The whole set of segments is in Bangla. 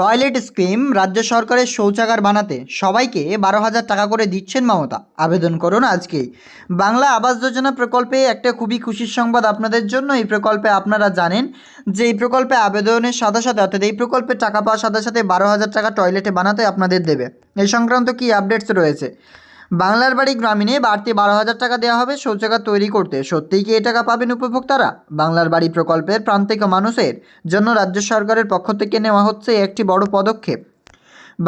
টয়লেট স্কিম রাজ্য সরকারের শৌচাগার বানাতে সবাইকে বারো হাজার টাকা করে দিচ্ছেন মমতা। আবেদন করুন আজকেই। বাংলা আবাস যোজনা প্রকল্পে একটা খুবই খুশির সংবাদ আপনাদের জন্য। এই প্রকল্পে আপনারা জানেন যে এই প্রকল্পে আবেদনের সাথে সাথে, অর্থাৎ এই প্রকল্পে টাকা পাওয়ার সাথে সাথে বারো হাজার টাকা টয়লেটে বানাতে আপনাদের দেবে। এই সংক্রান্ত কি আপডেটস রয়েছে? বাংলার বাড়ি গ্রামীণে বাড়তি বারো হাজার টাকা দেওয়া হবে শৌচাগার তৈরি করতে। সত্যিই কি এই টাকা পাবেন উপভোক্তারা? বাংলার বাড়ি প্রকল্পের প্রান্তিক মানুষের জন্য রাজ্য সরকারের পক্ষ থেকে নেওয়া হচ্ছে একটি বড় পদক্ষেপ।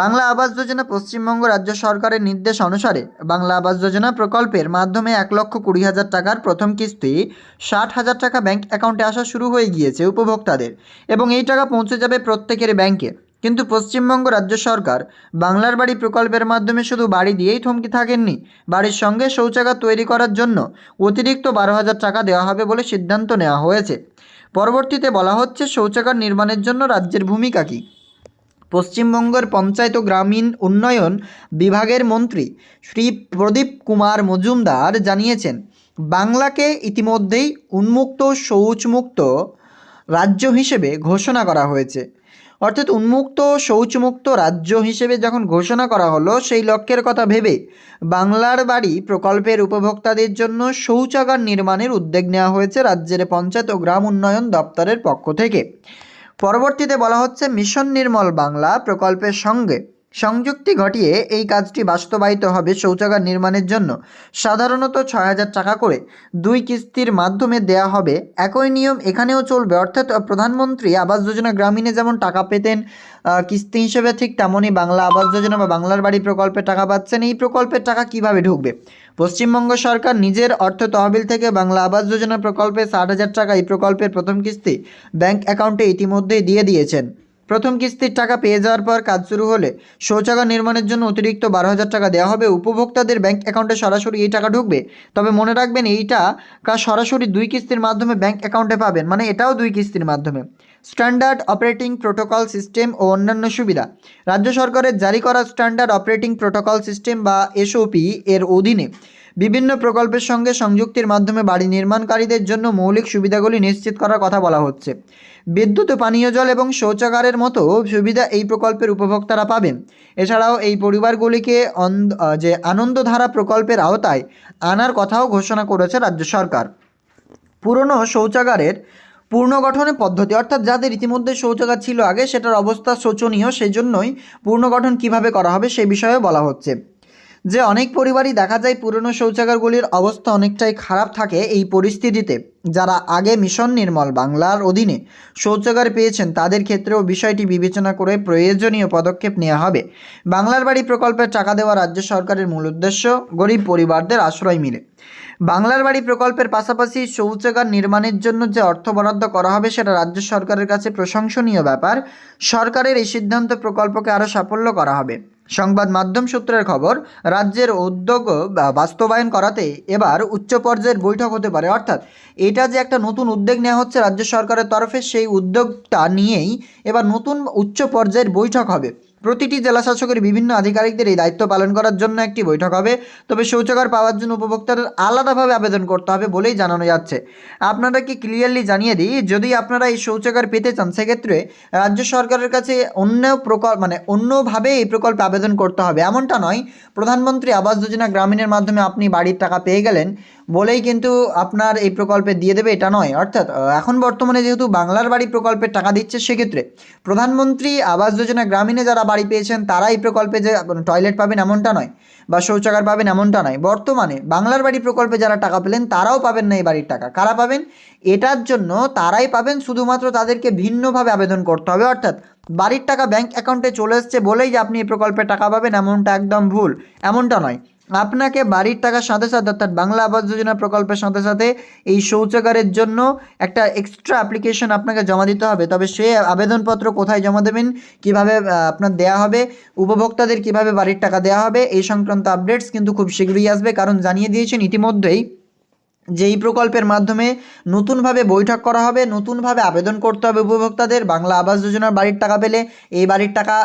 বাংলা আবাস যোজনা পশ্চিমবঙ্গ রাজ্য সরকারের নির্দেশ অনুসারে বাংলা আবাস যোজনা প্রকল্পের মাধ্যমে এক লক্ষ কুড়ি হাজার টাকার প্রথম কিস্তি, ষাট হাজার টাকা ব্যাংক অ্যাকাউন্টে আসা শুরু হয়ে গিয়েছে উপভোক্তাদের এবং এই টাকা পৌঁছে যাবে প্রত্যেকের ব্যাংকে। কিন্তু পশ্চিমবঙ্গ রাজ্য সরকার বাংলার বাড়ি প্রকল্পের মাধ্যমে শুধু বাড়ি দিয়েই থমকে থাকেননি। বাড়ির সঙ্গে শৌচাগার তৈরি করার জন্য অতিরিক্ত বারো হাজার টাকা দেওয়া হবে বলে সিদ্ধান্ত নেওয়া হয়েছে। পরবর্তীতে বলা হচ্ছে শৌচাগার নির্মাণের জন্য রাজ্যের ভূমিকা কী? পশ্চিমবঙ্গের পঞ্চায়েত ও গ্রামীণ উন্নয়ন বিভাগের মন্ত্রী শ্রী প্রদীপ কুমার মজুমদার জানিয়েছেন, বাংলাকে ইতিমধ্যেই উন্মুক্ত, শৌচমুক্ত রাজ্য হিসেবে ঘোষণা করা হয়েছে। অর্থাৎ উন্মুক্ত, শৌচমুক্ত রাজ্য হিসেবে যখন ঘোষণা করা হলো, সেই লক্ষ্যের কথা ভেবে বাংলার বাড়ি প্রকল্পের উপভোক্তাদের জন্য শৌচাগার নির্মাণের উদ্যোগ নেওয়া হয়েছে রাজ্যের পঞ্চায়েত ও গ্রাম উন্নয়ন দপ্তরের পক্ষ থেকে। পরবর্তীতে বলা হচ্ছে, মিশন নির্মল বাংলা প্রকল্পের সঙ্গে সংযুক্তি ঘটিয়ে এই কাজটি বাস্তবায়িত হবে শৌচাগার নির্মাণের জন্য। সাধারণত ছয় হাজার টাকা করে দুই কিস্তির মাধ্যমে দেয়া হবে। একই নিয়ম এখানেও চলবে। অর্থাৎ প্রধানমন্ত্রী আবাস যোজনা গ্রামীণে যেমন টাকা পেতেন কিস্তি হিসেবে ঠিক তেমনই বাংলা আবাস যোজনা বা বাংলার বাড়ি প্রকল্পে টাকা পাচ্ছেন। এই প্রকল্পের টাকা কীভাবে ঢুকবে? পশ্চিমবঙ্গ সরকার নিজের অর্থ তহবিল থেকে বাংলা আবাস যোজনা প্রকল্পে ষাট হাজার টাকা এই প্রকল্পের প্রথম কিস্তি ব্যাংক অ্যাকাউন্টে ইতিমধ্যেই দিয়ে দিয়েছেন। প্রথম কিস্তির টাকা পেয়ে যাওয়ার পর কাজ শুরু হলে শৌচাগার নির্মাণের জন্য অতিরিক্ত বারো হাজার টাকা দেওয়া হবে। উপভোক্তাদের ব্যাংক অ্যাকাউন্টে সরাসরি এই টাকা ঢুকবে। তবে মনে রাখবেন, এইটা কাজ সরাসরি দুই কিস্তির মাধ্যমে ব্যাংক অ্যাকাউন্টে পাবেন মানে এটাও দুই কিস্তির মাধ্যমে। স্ট্যান্ডার্ড অপারেটিং প্রোটোকল সিস্টেম ও অন্যান্য সুবিধা। রাজ্য সরকারের জারি করা স্ট্যান্ডার্ড অপারেটিং প্রোটোকল সিস্টেম বা এসওপি এর অধীনে বিভিন্ন প্রকল্পের সঙ্গে সংযুক্তির মাধ্যমে বাড়ি নির্মাণকারীদের জন্য মৌলিক সুবিধাগুলি নিশ্চিত করার কথা বলা হচ্ছে। বিদ্যুৎ পানীয় জল এবং শৌচাগারের মতো সুবিধা এই প্রকল্পের উপভোক্তারা পাবেন। এছাড়াও এই পরিবারগুলিকে যে আনন্দধারা প্রকল্পের আওতায় আনার কথাও ঘোষণা করেছে রাজ্য সরকার। পুরনো শৌচাগারের পুনর্গঠনের পদ্ধতি, অর্থাৎ যাদের ইতিমধ্যে শৌচাগার ছিল আগে, সেটার অবস্থা শোচনীয় সেই জন্যই পুনর্গঠন কীভাবে করা হবে সে বিষয়ে বলা হচ্ছে। যে অনেক পরিবারই দেখা যায় পুরনো শৌচাগারগুলির অবস্থা অনেকটাই খারাপ থাকে এই পরিস্থিতিতে। যারা আগে মিশন নির্মল বাংলার অধীনে শৌচাগার পেয়েছেন, তাদের ক্ষেত্রেও বিষয়টি বিবেচনা করে প্রয়োজনীয় পদক্ষেপ নেওয়া হবে। বাংলার বাড়ি প্রকল্পের টাকা দেওয়া রাজ্য সরকারের মূল উদ্দেশ্য গরিব পরিবারদের আশ্রয় মিলে। বাংলার বাড়ি প্রকল্পের পাশাপাশি শৌচাগার নির্মাণের জন্য যে অর্থ বরাদ্দ করা হবে সেটা রাজ্য সরকারের কাছে প্রশংসনীয় ব্যাপার। সরকারের এই সিদ্ধান্ত প্রকল্পকে আরও সাফল্য করা হবে। সংবাদ মাধ্যম সূত্রের খবর, রাজ্যের উদ্যোগ বাস্তবায়ন করাতে এবার উচ্চ পর্যায়ের বৈঠক হতে পারে। অর্থাৎ এটা যে একটা নতুন উদ্যোগ নেওয়া হচ্ছে রাজ্য সরকারের তরফে, সেই উদ্যোগটা নিয়েই এবার নতুন উচ্চ পর্যায়ের বৈঠক হবে। প্রতিটি জেলা শাসকের বিভিন্ন আধিকারিকদের এই দায়িত্ব পালন করার জন্য একটি বৈঠক হবে। তবে শৌচাগার পাওয়ার জন্য উপভোক্তাদের আলাদাভাবে আবেদন করতে হবে বলেই জানানো যাচ্ছে। আপনারা কি ক্লিয়ারলি জানিয়ে দিই, যদি আপনারা এই শৌচাগার পেতে চান, সেক্ষেত্রে রাজ্য সরকারের কাছে অন্য প্রকল্প মানে অন্যভাবে এই প্রকল্পে আবেদন করতে হবে। এমনটা নয়, প্রধানমন্ত্রী আবাস যোজনা গ্রামীণের মাধ্যমে আপনি বাড়ির টাকা পেয়ে গেলেন বলেই কিন্তু আপনার এই প্রকল্পে দিয়ে দেবে, এটা নয়। অর্থাৎ এখন বর্তমানে যেহেতু বাংলার বাড়ি প্রকল্পের টাকা দিচ্ছে, সেক্ষেত্রে প্রধানমন্ত্রী আবাস যোজনা গ্রামীণে যারা বাড়ি পেয়েছেন, তারা এই প্রকল্পে যে টয়লেট পাবেন এমনটা নয় বা শৌচাগার পাবেন এমনটা নয়। বর্তমানে বাংলার বাড়ি প্রকল্পে যারা টাকা পেলেন, তারাও পাবেন না এই বাড়ির টাকা। কারা পাবেন? এটার জন্য তারাই পাবেন, শুধুমাত্র তাদেরকে ভিন্নভাবে আবেদন করতে হবে। অর্থাৎ, বাড়ির টাকা ব্যাংক অ্যাকাউন্টে চলে এসছে বলেই যে আপনি এই প্রকল্পে টাকা পাবেন, এমনটা একদম ভুল। এমনটা নয়। আপনাকে বাড়ির টাকার সাথে সাথে অর্থাৎ বাংলা আবাস যোজনা প্রকল্পের সাথে সাথে এই শৌচাগারের জন্য একটা এক্সট্রা অ্যাপ্লিকেশন আপনাকে জমা দিতে হবে। তবে সে আবেদনপত্র কোথায় জমা দেবেন, কীভাবে আপনার দেয়া হবে, উপভোক্তাদের কীভাবে বাড়ির টাকা দেওয়া হবে, এই সংক্রান্ত আপডেটস কিন্তু খুব শীঘ্রই আসবে। কারণ জানিয়ে দিয়েছেন ইতিমধ্যেই যে এই প্রকল্পের মাধ্যমে নতুনভাবে বৈঠক করা হবে, নতুনভাবে আবেদন করতে হবে উপভোক্তাদের, বাংলা আবাস যোজনার বাড়ির টাকা পেলে এই বাড়ির টাকা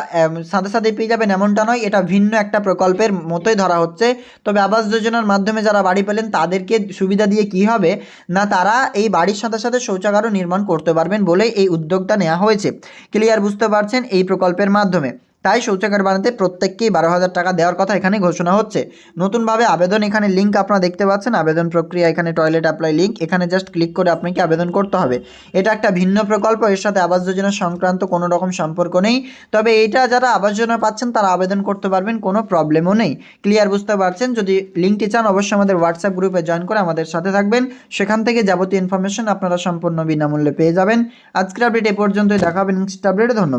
সাথে সাথে পেয়ে যাবেন এমনটা নয়, এটা ভিন্ন একটা প্রকল্পের মতোই ধরা হচ্ছে। তবে আবাস যোজনার মাধ্যমে যারা বাড়ি পেলেন, তাদেরকে সুবিধা দিয়ে কি হবে? না, তারা এই বাড়ির সাথে সাথে শৌচাগারও নির্মাণ করতে পারবেন বলে এই উদ্যোগটা নেওয়া হয়েছে। ক্লিয়ার বুঝতে পারছেন এই প্রকল্পের মাধ্যমে। তাই শৌচাগার বানাতে প্রত্যেককেই বারো হাজার টাকা দেওয়ার কথা এখানে ঘোষণা হচ্ছে। নতুনভাবে আবেদন এখানে লিঙ্ক আপনারা দেখতে পাচ্ছেন। আবেদন প্রক্রিয়া, এখানে টয়লেট অ্যাপ্লাই লিঙ্ক এখানে জাস্ট ক্লিক করে আপনাকে আবেদন করতে হবে। এটা একটা ভিন্ন প্রকল্প, এর সাথে আবাস যোজনা সংক্রান্ত কোনো রকম সম্পর্ক নেই। তবে এটা যারা আবাস যোজনা পাচ্ছেন, তারা আবেদন করতে পারবেন, কোনো প্রবলেমও নেই। ক্লিয়ার বুঝতে পারছেন? যদি লিঙ্কটি চান, অবশ্যই আমাদের হোয়াটসঅ্যাপ গ্রুপে জয়েন করে আমাদের সাথে থাকবেন। সেখান থেকে যাবতীয় ইনফরমেশন আপনারা সম্পূর্ণ বিনামূল্যে পেয়ে যাবেন। আজকের আপডেট এ পর্যন্তই। দেখাবেন নেক্সট আপডেটে ধন্যবাদ।